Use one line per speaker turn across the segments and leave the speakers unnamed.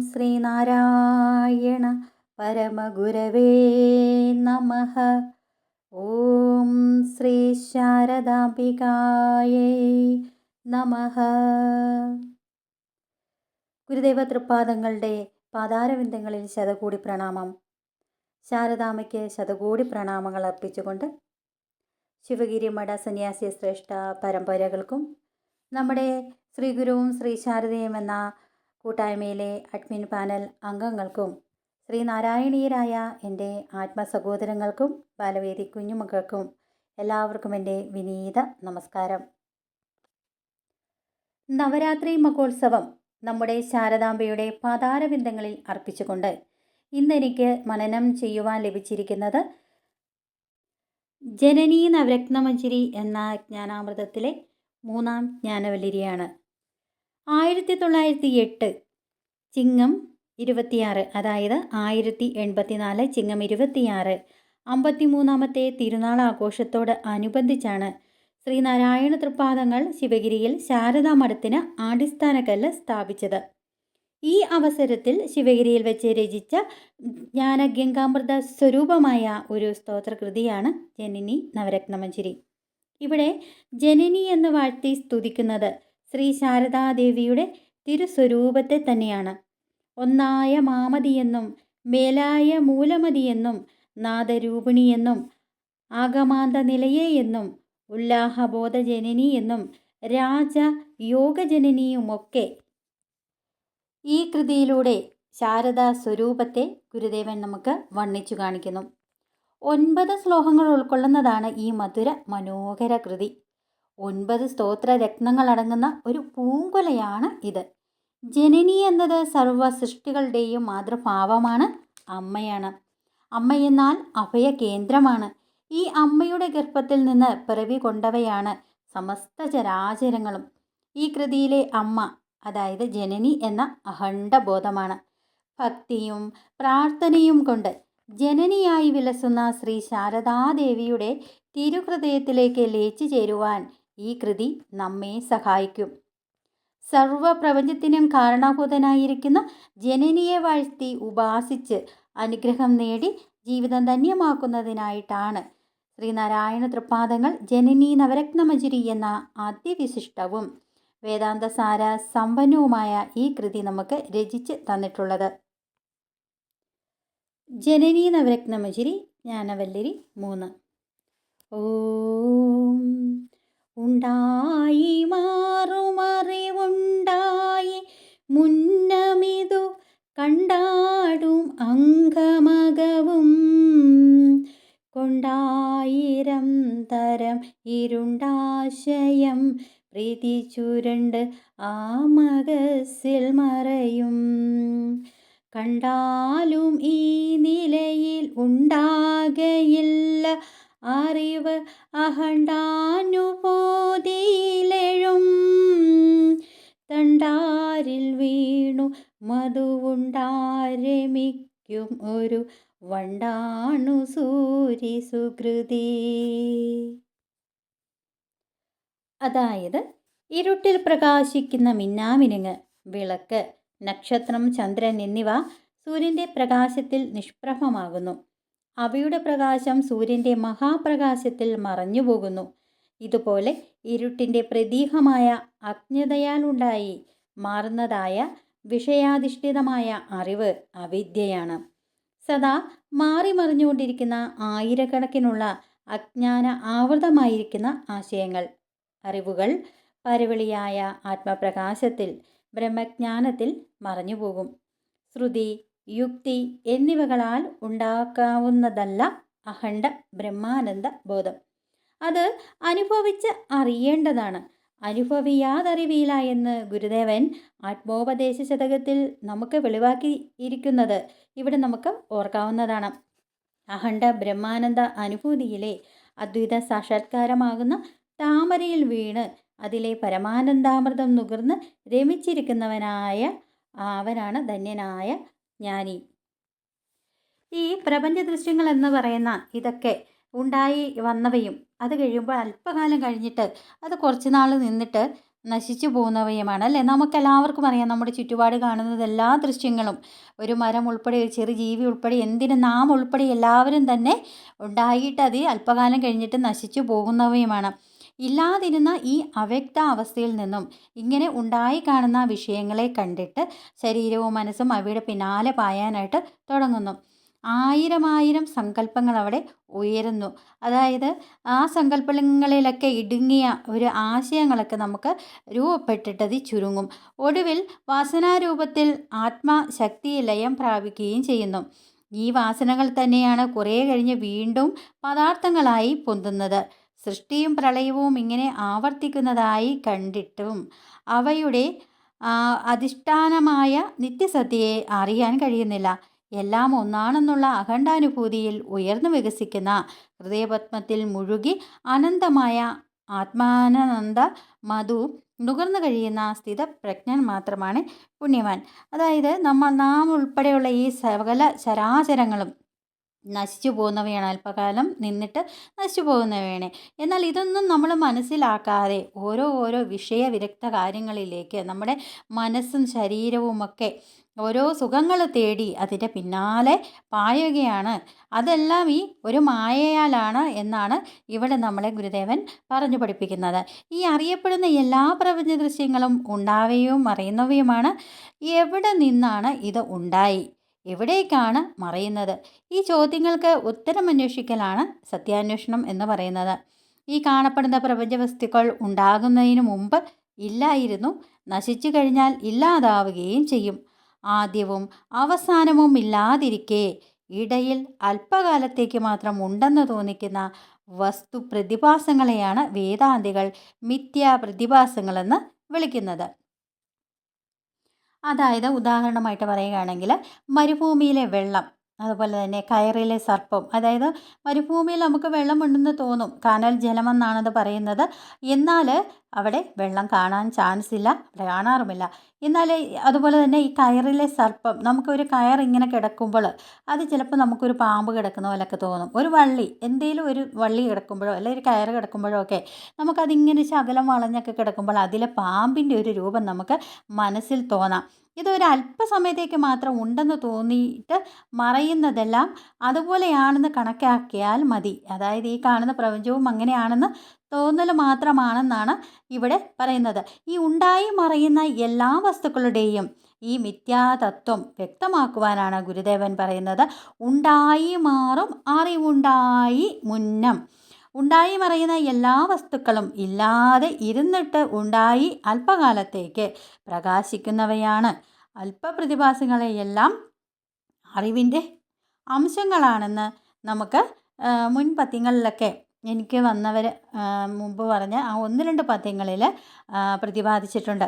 ശ്രീനാരായണ പരമഗുരവേ നമ. ഓം ശ്രീ ശാരദാംബികായേ നമ. ഗുരുദേവ തൃപ്പാദങ്ങളുടെ പാതാരവിന്ദങ്ങളിൽ ശതകൂടി പ്രണാമം. ശാരദാമയ്ക്ക് ശതകോടി പ്രണാമങ്ങൾ അർപ്പിച്ചുകൊണ്ട് ശിവഗിരി മഠ സന്യാസി ശ്രേഷ്ഠ പരമ്പരകൾക്കും നമ്മുടെ ശ്രീ ഗുരുവും ശ്രീ ശാരദയും എന്ന കൂട്ടായ്മയിലെ അഡ്മിൻ പാനൽ അംഗങ്ങൾക്കും ശ്രീനാരായണീയരായ എന്റെ ആത്മസഹോദരങ്ങൾക്കും ബാലവേദി കുഞ്ഞുമക്കൾക്കും എല്ലാവർക്കും എന്റെ വിനീത നമസ്കാരം. നവരാത്രി മഹോത്സവം നമ്മുടെ ശാരദാംബയുടെ പാതാരബിന്ദങ്ങളിൽ അർപ്പിച്ചുകൊണ്ട് ഇന്നെനിക്ക് മനനം ചെയ്യുവാൻ ലഭിച്ചിരിക്കുന്നത് ജനനീ നവരത്നമഞ്ജരി എന്ന ജ്ഞാനാമൃതത്തിലെ മൂന്നാം ജ്ഞാനവല്ലിരിയാണ്. ആയിരത്തി തൊള്ളായിരത്തി എട്ട് ചിങ്ങം ഇരുപത്തിയാറ് അതായത് ആയിരത്തി എൺപത്തിനാല് ചിങ്ങം ഇരുപത്തിയാറ്. അമ്പത്തിമൂന്നാമത്തെ തിരുനാൾ ആഘോഷത്തോട് അനുബന്ധിച്ചാണ് ശ്രീനാരായണ തൃപ്പാദങ്ങൾ ശിവഗിരിയിൽ ശാരദാ മഠത്തിന് അടിസ്ഥാനക്കല്ല് സ്ഥാപിച്ചത്. ഈ അവസരത്തിൽ ശിവഗിരിയിൽ വെച്ച് രചിച്ച ജ്ഞാനഗംഗാമൃത സ്വരൂപമായ ഒരു സ്തോത്രകൃതിയാണ് ജനനി നവരത്നമഞ്ജരി. ഇവിടെ ജനനി എന്ന് വാഴ്ത്തി സ്തുതിക്കുന്നത് ശ്രീ ശാരദാദേവിയുടെ തിരുസ്വരൂപത്തെ തന്നെയാണ്. ഒന്നായ മാമതിയെന്നും മേലായ മൂലമതിയെന്നും നാദരൂപിണിയെന്നും ആഗമാന്ത നിലയെയെന്നും ഉല്ലാഹബോധജനനി എന്നും രാജ യോഗജനനിയുമൊക്കെ ഈ കൃതിയിലൂടെ ശാരദാ സ്വരൂപത്തെ ഗുരുദേവൻ നമുക്ക് വർണിച്ചു കാണിക്കുന്നു. ഒൻപത് ശ്ലോകങ്ങൾ ഉൾക്കൊള്ളുന്നതാണ് ഈ മധുര മനോഹര കൃതി. ഒൻപത് സ്തോത്ര രത്നങ്ങളടങ്ങുന്ന ഒരു പൂങ്കുലയാണ് ഇത്. ജനനി എന്നത് സർവ സൃഷ്ടികളുടെയും മാതൃഭാവമാണ് അമ്മയാണ്. അമ്മയെന്നാൽ അഭയ കേന്ദ്രമാണ് ഈ അമ്മയുടെ ഗർഭത്തിൽ നിന്ന് പിറവി കൊണ്ടവയാണ് സമസ്ത ചരാചരങ്ങളും. ഈ കൃതിയിലെ അമ്മ അതായത് ജനനി എന്ന അഖണ്ഡബോധമാണ്. ഭക്തിയും പ്രാർത്ഥനയും കൊണ്ട് ജനനിയായി വിലസുന്ന ശ്രീ ശാരദാദേവിയുടെ തിരുഹൃദയത്തിലേക്ക് ലയിച്ചു ചേരുവാൻ ഈ കൃതി നമ്മെ സഹായിക്കും. സർവപ്രപഞ്ചത്തിനും കാരണഭൂതനായിരിക്കുന്ന ജനനിയെ വാഴ്ത്തി ഉപാസിച്ച് അനുഗ്രഹം നേടി ജീവിതം ധന്യമാക്കുന്നതിനായിട്ടാണ് ശ്രീനാരായണ തൃപ്പാദങ്ങൾ ജനനി നവരത്നമജുരി എന്ന അതിവിശിഷ്ടവും വേദാന്തസാര സമ്പന്നവുമായ ഈ കൃതി നമുക്ക് രചിച്ച് തന്നിട്ടുള്ളത്. ജനനി നവരത്നമജുരി ജ്ഞാനവല്ലരി മൂന്ന്. ഓം ഉണ്ടായി മാറുമറിവുണ്ടായി മുന്നമിതു കണ്ടാടും അംഗമകവും. കൊണ്ടായിരം തരം ഇരുണ്ടാശയം പ്രീതി ചുരണ്ട് ആ മകസിൽ മറയും. കണ്ടാലും ഈ നിലയിൽ ഉണ്ടാകയില്ല അറിവ് അഹണ്ടാനുഭൂതിയിലെഴും ഒരു വണ്ടാണു സൂരി സുകൃതി. അതായത് ഇരുട്ടിൽ പ്രകാശിക്കുന്ന മിന്നാമിനുങ്ങ് വിളക്ക് നക്ഷത്രം ചന്ദ്രൻ എന്നിവ സൂര്യന്റെ പ്രകാശത്തിൽ നിഷ്പ്രഭമാകുന്നു. അവയുടെ പ്രകാശം സൂര്യന്റെ മഹാപ്രകാശത്തിൽ മറഞ്ഞു പോകുന്നു ഇതുപോലെ ഇരുട്ടിന്റെ പ്രതീകമായ അജ്ഞതയാലുണ്ടായി മാറുന്നതായ വിഷയാധിഷ്ഠിതമായ അറിവ് അവിദ്യയാണ്. സദാ മാറി മറിഞ്ഞുകൊണ്ടിരിക്കുന്ന ആയിരക്കണക്കിനുള്ള അജ്ഞാന ആവൃതമായിരിക്കുന്ന ആശയങ്ങൾ. അറിവുകൾ പരവിളിയായ ആത്മപ്രകാശത്തിൽ ബ്രഹ്മജ്ഞാനത്തിൽ മറഞ്ഞുപോകും. ശ്രുതി യുക്തി എന്നിവകളാൽ ഉണ്ടാക്കാവുന്നതല്ല അഖണ്ഡ ബ്രഹ്മാനന്ദ ബോധം. അത് അനുഭവിച്ച് അറിയേണ്ടതാണ്. അനുഭവിയാതറിവിയില്ല എന്ന് ഗുരുദേവൻ ആത്മോപദേശ ശതകത്തിൽ നമുക്ക് വെളിവാക്കിയിരിക്കുന്നത് ഇവിടെ നമുക്ക് ഓർക്കാവുന്നതാണ്. അഖണ്ഡ ബ്രഹ്മാനന്ദ അനുഭൂതിയിലെ അദ്വൈത സാക്ഷാത്കാരമാകുന്ന താമരയിൽ വീണ് അതിലെ പരമാനന്ദാമൃതം നുകർന്ന് രമിച്ചിരിക്കുന്നവനായ അവനാണ് ധന്യനായ ജ്ഞാനി. ഈ പ്രപഞ്ച ദൃശ്യങ്ങൾ എന്ന് പറയുന്ന ഇതൊക്കെ ഉണ്ടായി വന്നവയും അത് കഴിയുമ്പോൾ അല്പകാലം കഴിഞ്ഞിട്ട് അത് കുറച്ച് നാൾ നിന്നിട്ട് നശിച്ചു പോകുന്നവയുമാണ് അല്ലേ? നമുക്കെല്ലാവർക്കും അറിയാം നമ്മുടെ ചുറ്റുപാട് കാണുന്നത് എല്ലാ ദൃശ്യങ്ങളും. ഒരു മരം ഉൾപ്പെടെ ഒരു ചെറു ജീവി ഉൾപ്പെടെ എന്തിന് നാം ഉൾപ്പെടെ എല്ലാവരും തന്നെ ഉണ്ടായിട്ട് അത് അല്പകാലം കഴിഞ്ഞിട്ട് നശിച്ചു പോകുന്നവയുമാണ്. ഇല്ലാതിരുന്ന ഈ അവ്യക്ത അവസ്ഥയിൽ നിന്നും ഇങ്ങനെ ഉണ്ടായി കാണുന്ന വിഷയങ്ങളെ കണ്ടിട്ട് ശരീരവും മനസ്സും അവയുടെ പിന്നാലെ പായാനായിട്ട് തുടങ്ങുന്നു. ആയിരമായിരം സങ്കല്പങ്ങൾ അവിടെ ഉയരുന്നു. അതായത് ആ സങ്കല്പങ്ങളിലൊക്കെ ഇടുങ്ങിയ ഒരു ആശയങ്ങളൊക്കെ നമുക്ക് രൂപപ്പെട്ടിട്ടത് ചുരുങ്ങും. ഒടുവിൽ വാസനാരൂപത്തിൽ ആത്മശക്തി ലയം പ്രാപിക്കുകയും ചെയ്യുന്നു. ഈ വാസനകൾ തന്നെയാണ് കുറേ കഴിഞ്ഞ് വീണ്ടും പദാർത്ഥങ്ങളായി പൊന്തുന്നത്. സൃഷ്ടിയും പ്രളയവും ഇങ്ങനെ ആവർത്തിക്കുന്നതായി കണ്ടിട്ടും അവയുടെ അധിഷ്ഠാനമായ നിത്യസത്യയെ അറിയാൻ കഴിയുന്നില്ല. എല്ലാം ഒന്നാണെന്നുള്ള അഖണ്ഡാനുഭൂതിയിൽ ഉയർന്നു വികസിക്കുന്ന ഹൃദയപത്മത്തിൽ മുഴുകി അനന്തമായ ആത്മാനന്ദ മധു നുകർന്നു കഴിയുന്ന സ്ഥിതപ്രജ്ഞൻ മാത്രമാണ് പുണ്യവാൻ. അതായത് നമ്മൾ നാം ഉൾപ്പെടെയുള്ള ഈ സകല ചരാചരങ്ങളും നശിച്ചു പോകുന്നവയാണ് അല്പകാലം നിന്നിട്ട് നശിച്ചു പോകുന്നവയാണ്. എന്നാൽ ഇതൊന്നും നമ്മൾ മനസ്സിലാക്കാതെ ഓരോ ഓരോ വിഷയ വിരക്ത കാര്യങ്ങളിലേക്ക് നമ്മുടെ മനസ്സും ശരീരവുമൊക്കെ ഓരോ സുഖങ്ങൾ തേടി അതിന്റെ പിന്നാലെ പായുകയാണ്. അതെല്ലാം ഈ ഒരു മായയാലാണ് എന്നാണ് ഇവിടെ നമ്മളെ ഗുരുദേവൻ പറഞ്ഞു പഠിപ്പിക്കുന്നത്. ഈ അറിയപ്പെടുന്ന എല്ലാ പ്രപഞ്ച ദൃശ്യങ്ങളും ഉണ്ടാവുകയും അറിയുന്നവയുമാണ്. എവിടെ നിന്നാണ് ഇത് ഉണ്ടായി? എവിടേക്കാണ് മറയുന്നത്? ഈ ചോദ്യങ്ങൾക്ക് ഉത്തരം അന്വേഷിക്കലാണ് സത്യാന്വേഷണം എന്ന് പറയുന്നത്. ഈ കാണപ്പെടുന്ന പ്രപഞ്ച വസ്തുക്കൾ ഉണ്ടാകുന്നതിന് മുമ്പ് ഇല്ലായിരുന്നു. നശിച്ചു കഴിഞ്ഞാൽ ഇല്ലാതാവുകയും ചെയ്യും. ആദ്യവും അവസാനവും ഇല്ലാതിരിക്കെ. ഇടയിൽ അല്പകാലത്തേക്ക് മാത്രം ഉണ്ടെന്ന് തോന്നിക്കുന്ന വസ്തു പ്രതിഭാസങ്ങളെയാണ് വേദാന്തികൾ മിഥ്യാ പ്രതിഭാസങ്ങളെന്ന് വിളിക്കുന്നത്. അതായത് ഉദാഹരണമായിട്ട് പറയുകയാണെങ്കിൽ മരുഭൂമിയിലെ വെള്ളം അതുപോലെ തന്നെ കയറിലെ സർപ്പം. അതായത് മരുഭൂമിയിൽ നമുക്ക് വെള്ളമുണ്ടെന്ന് തോന്നും. കാനൽ ജലമെന്നാണത് പറയുന്നത്. എന്നാൽ അവിടെ വെള്ളം കാണാൻ ചാൻസ് ഇല്ല. അവിടെ കാണാറുമില്ല. എന്നാൽ അതുപോലെ തന്നെ ഈ കയറിലെ സർപ്പം നമുക്കൊരു കയർ ഇങ്ങനെ കിടക്കുമ്പോൾ അത് ചിലപ്പോൾ നമുക്കൊരു പാമ്പ് കിടക്കുന്ന പോലെയൊക്കെ തോന്നും. ഒരു വള്ളി എന്തെങ്കിലും ഒരു വള്ളി കിടക്കുമ്പോഴോ അല്ലെങ്കിൽ ഒരു കയർ കിടക്കുമ്പോഴോ ഒക്കെ നമുക്കതിങ്ങനെ ശകലം വളഞ്ഞൊക്കെ കിടക്കുമ്പോൾ അതിലെ പാമ്പിന്റെ ഒരു രൂപം നമുക്ക് മനസ്സിൽ തോന്നാം. ഇതൊരു അല്പസമയത്തേക്ക് മാത്രം ഉണ്ടെന്ന് തോന്നിയിട്ട് മറയുന്നതെല്ലാം അതുപോലെയാണെന്ന് കണക്കാക്കിയാൽ മതി. അതായത് ഈ കാണുന്ന പ്രപഞ്ചവും അങ്ങനെയാണെന്ന് തോന്നൽ മാത്രമാണെന്നാണ് ഇവിടെ പറയുന്നത്. ഈ ഉണ്ടായി മറയുന്ന എല്ലാ വസ്തുക്കളുടെയും ഈ മിഥ്യാതത്വം വ്യക്തമാക്കുവാനാണ് ഗുരുദേവൻ പറയുന്നത്. ഉണ്ടായി മാറും അറിവുണ്ടായി മുന്നം. ഉണ്ടായി മറയുന്ന എല്ലാ വസ്തുക്കളും ഇല്ലാതെ ഇരുന്നിട്ട് ഉണ്ടായി അല്പകാലത്തേക്ക് പ്രകാശിക്കുന്നവയാണ്. അല്പപ്രതിഭാസങ്ങളെയെല്ലാം അറിവിന്റെ അംശങ്ങളാണെന്ന് നമുക്ക് മുൻ എനിക്ക് വന്നവർ മുമ്പ് പറഞ്ഞ ആ ഒന്ന് രണ്ട് പദ്യങ്ങളിൽ പ്രതിപാദിച്ചിട്ടുണ്ട്.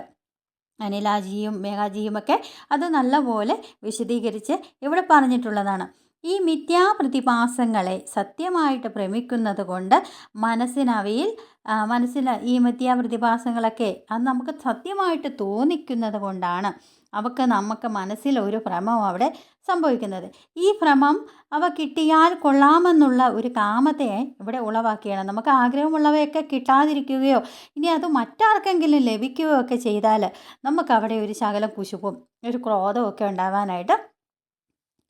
അനിലാജിയും മേഘാജിയുമൊക്കെ അത് നല്ലപോലെ വിശദീകരിച്ച് ഇവിടെ പറഞ്ഞിട്ടുള്ളതാണ്. ഈ മിഥ്യാപ്രതിഭാസങ്ങളെ സത്യമായിട്ട് ഭ്രമിക്കുന്നത് കൊണ്ട് മനസ്സിനവയിൽ മനസ്സിൽ ഈ മിഥ്യാപ്രതിഭാസങ്ങളൊക്കെ അത് നമുക്ക് സത്യമായിട്ട് തോന്നിക്കുന്നത് കൊണ്ടാണ് അവക്ക് നമുക്ക് മനസ്സിൽ ഒരു ഭ്രമം അവിടെ സംഭവിക്കുന്നത്. ഈ ഭ്രമം അവ കിട്ടിയാൽ കൊള്ളാമെന്നുള്ള ഒരു കാമത്തെ ഇവിടെ ഉളവാക്കിയാണ് നമുക്ക് ആഗ്രഹമുള്ളവയൊക്കെ കിട്ടാതിരിക്കുകയോ ഇനി അത് മറ്റാർക്കെങ്കിലും ലഭിക്കുകയോ ഒക്കെ ചെയ്താൽ നമുക്കവിടെ ഒരു ശകലം കുശുപ്പും ഒരു ക്രോധമൊക്കെ ഉണ്ടാവാനായിട്ട്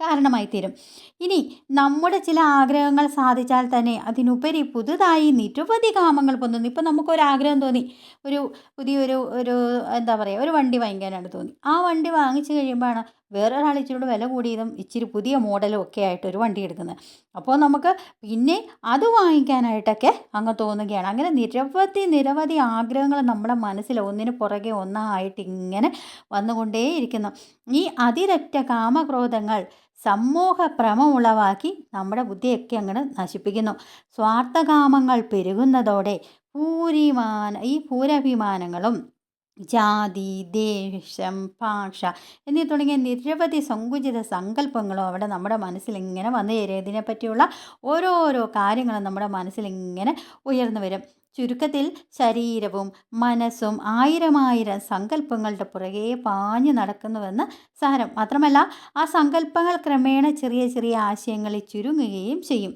കാരണമായി തീരും ഇനി നമ്മുടെ ചില ആഗ്രഹങ്ങൾ സാധിച്ചാൽ തന്നെ അതിനുപരി പുതുതായി നിരവധി കാമങ്ങൾ പൊന്നുന്നു. ഇപ്പം നമുക്കൊരാഗ്രഹം തോന്നി. ഒരു പുതിയൊരു ഒരു എന്താ പറയുക ഒരു വണ്ടി വാങ്ങിക്കാനാണ് തോന്നി. ആ വണ്ടി വാങ്ങിച്ചു കഴിയുമ്പോഴാണ് വേറൊരാൾ ഇച്ചിരി വില കൂടിയതും ഇച്ചിരി പുതിയ മോഡലും ഒക്കെ ആയിട്ട് ഒരു വണ്ടി എടുക്കുന്നത്. അപ്പോൾ നമുക്ക് പിന്നെ അത് വാങ്ങിക്കാനായിട്ടൊക്കെ അങ്ങ് തോന്നുകയാണ്. അങ്ങനെ നിരവധി നിരവധി ആഗ്രഹങ്ങൾ നമ്മുടെ മനസ്സിൽ ഒന്നിന് പുറകെ ഒന്നായിട്ട് ഇങ്ങനെ വന്നുകൊണ്ടേയിരിക്കുന്നു. ഈ അതിരറ്റ കാമക്രോധങ്ങൾ സമ്മോഹഭ്രമം ഉളവാക്കി നമ്മുടെ ബുദ്ധിയൊക്കെ അങ്ങോട്ട് നശിപ്പിക്കുന്നു. സ്വാർത്ഥകാമങ്ങൾ പെരുകുന്നതോടെ ഭൂരിമാന ഈ ഭൂരഭിമാനങ്ങളും ജാതി ദേശം ഭാഷ എന്നീ തുടങ്ങിയ നിരവധി സങ്കുചിത സങ്കല്പങ്ങളും അവിടെ നമ്മുടെ മനസ്സിൽ ഇങ്ങനെ വന്നു ചേരും. ഇതിനെപ്പറ്റിയുള്ള ഓരോരോ കാര്യങ്ങളും നമ്മുടെ മനസ്സിൽ ഇങ്ങനെ ഉയർന്നു വരും. ചുരുക്കത്തിൽ ശരീരവും മനസ്സും ആയിരമായിരം സങ്കല്പങ്ങളുടെ പുറകെ പാഞ്ഞു നടക്കുന്നുവെന്ന് സാരം. മാത്രമല്ല ആ സങ്കല്പങ്ങൾ ക്രമേണ ചെറിയ ചെറിയ ആശയങ്ങളിൽ ചുരുങ്ങുകയും ചെയ്യും.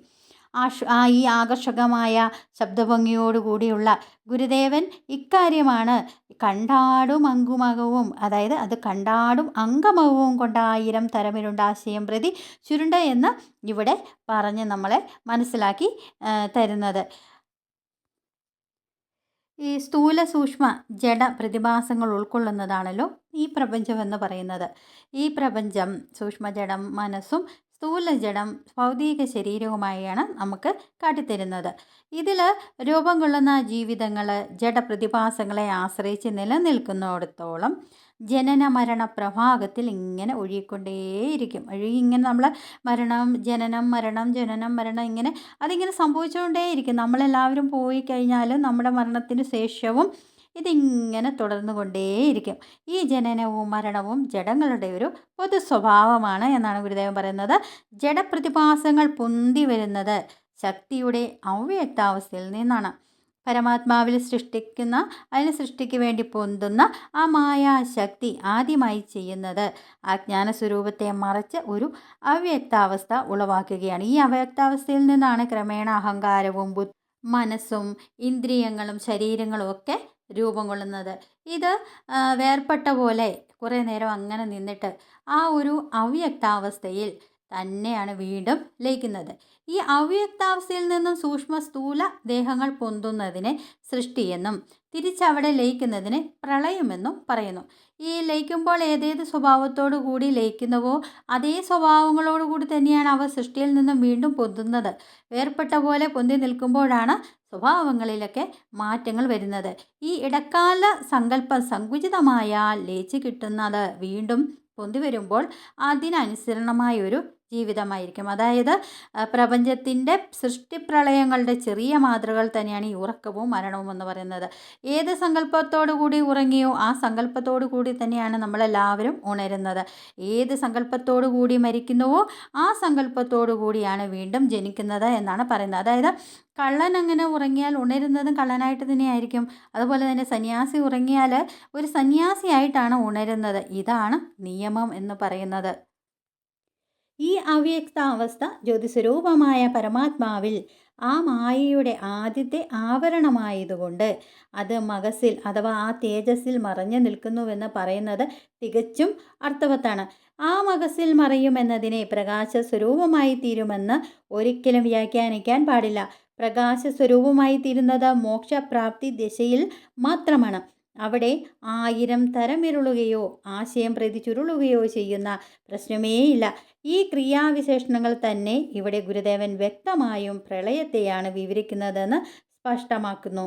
ആ ഈ ആകർഷകമായ ശബ്ദഭംഗിയോടുകൂടിയുള്ള ഗുരുദേവൻ ഇക്കാര്യമാണ് കണ്ടാടും അങ്കുമകവും അതായത് അത് കണ്ടാടും അങ്കമകവും കൊണ്ടായിരം തരമിലുണ്ടാശയം പ്രതി ചുരുണ്ട എന്ന് ഇവിടെ പറഞ്ഞ് നമ്മളെ മനസ്സിലാക്കി തരുന്നത്. ഈ സ്ഥൂല സൂക്ഷ്മ ജഡ പ്രതിഭാസങ്ങൾ ഉൾക്കൊള്ളുന്നതാണല്ലോ ഈ പ്രപഞ്ചം എന്ന് പറയുന്നത്. ഈ പ്രപഞ്ചം സൂക്ഷ്മജഡം മനസ്സും സ്ഥൂല ജഡം ഭൗതിക ശരീരവുമായാണ് നമുക്ക് കാട്ടിത്തരുന്നത്. ഇതിൽ രൂപം കൊള്ളുന്ന ജീവിതങ്ങൾ ജഡപ്രതിഭാസങ്ങളെ ആശ്രയിച്ച് നിലനിൽക്കുന്നിടത്തോളം ജനന മരണ പ്രഭാഗത്തിൽ ഇങ്ങനെ ഒഴുകിക്കൊണ്ടേയിരിക്കും. ഒഴുകി ഇങ്ങനെ നമ്മൾ മരണം ജനനം മരണം ജനനം മരണം ഇങ്ങനെ അതിങ്ങനെ സംഭവിച്ചുകൊണ്ടേയിരിക്കും. നമ്മളെല്ലാവരും പോയി കഴിഞ്ഞാൽ നമ്മുടെ മരണത്തിന് ശേഷവും ഇതിങ്ങനെ തുടർന്നു കൊണ്ടേയിരിക്കും ഈ ജനനവും മരണവും ജഡങ്ങളുടെ ഒരു പൊതു സ്വഭാവമാണ് എന്നാണ് ഗുരുദേവൻ പറയുന്നത്. ജഡപ്രതിഭാസങ്ങൾ പൊന്തി വരുന്നത് ശക്തിയുടെ അവ്യക്താവസ്ഥയിൽ നിന്നാണ്. പരമാത്മാവിൽ സൃഷ്ടിക്കുന്ന അതിന് സൃഷ്ടിക്ക് വേണ്ടി പൊന്തുന്ന ആ മായാശക്തി ആദ്യമായി ചെയ്യുന്നത് അജ്ഞാന സ്വരൂപത്തെ മറച്ച് ഒരു അവ്യക്താവസ്ഥ ഉളവാക്കുകയാണ്. ഈ അവ്യക്താവസ്ഥയിൽ നിന്നാണ് ക്രമേണ അഹങ്കാരവും മനസ്സും ഇന്ദ്രിയങ്ങളും ശരീരങ്ങളും ഒക്കെ രൂപം കൊള്ളുന്നത്. ഇത് വേർപെട്ട പോലെ കുറേ നേരം അങ്ങനെ നിന്നിട്ട് ആ ഒരു അവ്യക്താവസ്ഥയിൽ തന്നെയാണ് വീണ്ടും ലയിക്കുന്നത്. ഈ അവ്യക്താവസ്ഥയിൽ നിന്നും സൂക്ഷ്മ സ്ഥൂല ദേഹങ്ങൾ പൊന്തുന്നതിനെ സൃഷ്ടിയെന്നും തിരിച്ചവിടെ ലയിക്കുന്നതിനെ പ്രളയമെന്നും പറയുന്നു. ഈ ലയിക്കുമ്പോൾ ഏതേത് സ്വഭാവത്തോടു കൂടി ലയിക്കുന്നുവോ അതേ സ്വഭാവങ്ങളോടു കൂടി തന്നെയാണ് അവ സൃഷ്ടിയിൽ നിന്നും വീണ്ടും പൊന്തുന്നത്. വേർപെട്ട പോലെ പൊന്തി നിൽക്കുമ്പോഴാണ് സ്വഭാവങ്ങളിലൊക്കെ മാറ്റങ്ങൾ വരുന്നത്. ഈ ഇടക്കാല സങ്കല്പം സങ്കുചിതമായാൽ ലയിച്ച് കിട്ടുന്നത് വീണ്ടും പൊന്തി വരുമ്പോൾ അതിനനുസരണമായൊരു ജീവിതമായിരിക്കും. അതായത് പ്രപഞ്ചത്തിന്റെ സൃഷ്ടിപ്രളയങ്ങളുടെ ചെറിയ മാതൃകൾ തന്നെയാണ് ഈ ഉറക്കവും മരണവും എന്ന് പറയുന്നത്. ഏത് സങ്കല്പത്തോടു കൂടി ഉറങ്ങിയോ ആ സങ്കല്പത്തോടു കൂടി തന്നെയാണ് നമ്മളെല്ലാവരും ഉണരുന്നത്. ഏത് സങ്കല്പത്തോടു കൂടി മരിക്കുന്നുവോ ആ സങ്കല്പത്തോടു കൂടിയാണ് വീണ്ടും ജനിക്കുന്നത് എന്നാണ് പറയുന്നത്. അതായത് കള്ളൻ അങ്ങനെ ഉറങ്ങിയാൽ ഉണരുന്നതും കള്ളനായിട്ട് തന്നെയായിരിക്കും. അതുപോലെ തന്നെ സന്യാസി ഉറങ്ങിയാൽ ഒരു സന്യാസിയായിട്ടാണ് ഉണരുന്നത്. ഇതാണ് നിയമം എന്ന് പറയുന്നത്. ഈ അവ്യക്താവസ്ഥ ജ്യോതിസ്വരൂപമായ പരമാത്മാവിൽ ആ മായയുടെ ആദ്യത്തെ ആവരണമായതുകൊണ്ട് അത് മകസിൽ അഥവാ ആ തേജസ്സിൽ മറഞ്ഞു നിൽക്കുന്നുവെന്ന് പറയുന്നത് തികച്ചും അർത്ഥവത്താണ്. ആ മകസിൽ മറയുമെന്നതിനെ പ്രകാശ സ്വരൂപമായി തീരുമെന്ന് ഒരിക്കലും വ്യാഖ്യാനിക്കാൻ പാടില്ല. പ്രകാശ സ്വരൂപമായി തീരുന്നത് മോക്ഷപ്രാപ്തി ദിശയിൽ മാത്രമാണ്. അവിടെ ആയിരം തരമിരുളുകയോ ആശയം പ്രതി ചുരുളുകയോ ചെയ്യുന്ന പ്രശ്നമേയില്ല. ഈ ക്രിയാവിശേഷണങ്ങൾ തന്നെ ഇവിടെ ഗുരുദേവൻ വ്യക്തമായും പ്രളയത്തെയാണ് വിവരിക്കുന്നതെന്ന് സ്പഷ്ടമാക്കുന്നു.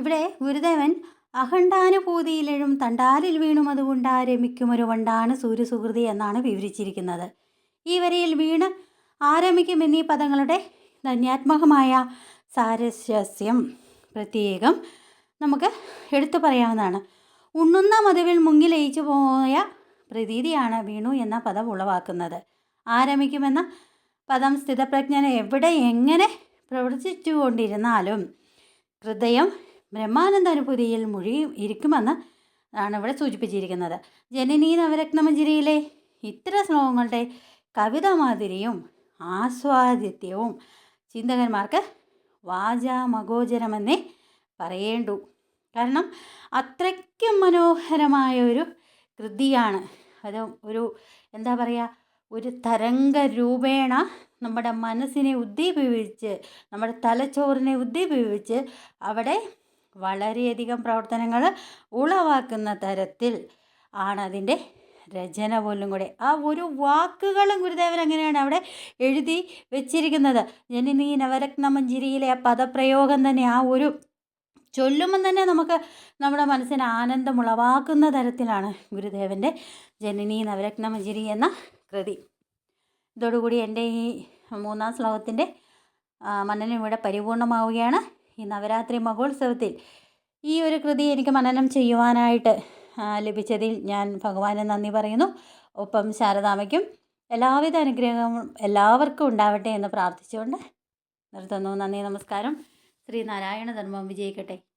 ഇവിടെ ഗുരുദേവൻ അഖണ്ഡാനുഭൂതിയിലെഴും തണ്ടാലിൽ വീണും അതുകൊണ്ടാ രമിക്കുമൊരു വണ്ടാണ് സൂര്യസുഹൃതി എന്നാണ് വിവരിച്ചിരിക്കുന്നത്. ഈ വരിയിൽ വീണ് ആരംഭിക്കും എന്നീ പദങ്ങളുടെ ധന്യാത്മകമായ സാരസ്യം പ്രത്യേകം നമുക്ക് എടുത്തു പറയാവുന്നതാണ്. ഉണ്ണുന്ന മതിവിൽ മുങ്ങി ലയിച്ചു പോയ പ്രതീതിയാണ് വീണു എന്ന പദം ഉളവാക്കുന്നത്. ആരംഭിക്കുമെന്ന പദം സ്ഥിതപ്രജ്ഞനെ എവിടെ എങ്ങനെ പ്രവർത്തിച്ചു കൊണ്ടിരുന്നാലും ഹൃദയം ബ്രഹ്മാനന്ദ അനുഭൂതിയിൽ മുഴുകി ഇരിക്കുമെന്ന് ആണ് ഇവിടെ സൂചിപ്പിച്ചിരിക്കുന്നത്. ജനനി നവരത്നമഞ്ജരിയിലെ ഇത്തരം ശ്ലോകങ്ങളുടെ കവിതാമാതിരിയും ആസ്വാദിത്യവും ചിന്തകന്മാർക്ക് വാചാമഗോചരമെന്നേ പറയേണ്ടു. കാരണം അത്രയ്ക്കും മനോഹരമായ ഒരു കൃതിയാണ്. അത് ഒരു എന്താ പറയുക ഒരു തരംഗ രൂപേണ നമ്മുടെ മനസ്സിനെ ഉദ്ദീപിപ്പിച്ച് നമ്മുടെ തലച്ചോറിനെ ഉദ്ദീപിപ്പിച്ച് അവിടെ വളരെയധികം പ്രവർത്തനങ്ങൾ ഉളവാക്കുന്ന തരത്തിൽ ആണ് അതിന്റെ രചന പോലും കൂടെ. ആ ഒരു വാക്കുകളും ഗുരുദേവൻ അങ്ങനെയാണ് അവിടെ എഴുതി വെച്ചിരിക്കുന്നത്? ജനനീ നവരത്ന മഞ്ചിരിയിലെ ആ പദപ്രയോഗം തന്നെ ആ ഒരു ചൊല്ലുമ്പം തന്നെ നമുക്ക് നമ്മുടെ മനസ്സിന് ആനന്ദം ഉളവാക്കുന്ന തരത്തിലാണ് ഗുരുദേവന്റെ ജനനി നവരത്ന മഞ്ജരി എന്ന കൃതി. ഇതോടുകൂടി എന്റെ ഈ മൂന്നാം ശ്ലോകത്തിന്റെ മനനം ഇവിടെ പരിപൂർണമാവുകയാണ്. ഈ നവരാത്രി മഹോത്സവത്തിൽ ഈ ഒരു കൃതി എനിക്ക് മനനം ചെയ്യുവാനായിട്ട് ലഭിച്ചതിൽ ഞാൻ ഭഗവാനെ നന്ദി പറയുന്നു. ഒപ്പം ശാരദാമയ്ക്കും എല്ലാവിധ അനുഗ്രഹങ്ങളും എല്ലാവർക്കും ഉണ്ടാവട്ടെ എന്ന് പ്രാർത്ഥിച്ചുകൊണ്ട് നിർത്തുന്നു. നന്ദി നമസ്കാരം. ശ്രീനാരായണ ധർമ്മം വിജയിക്കട്ടെ.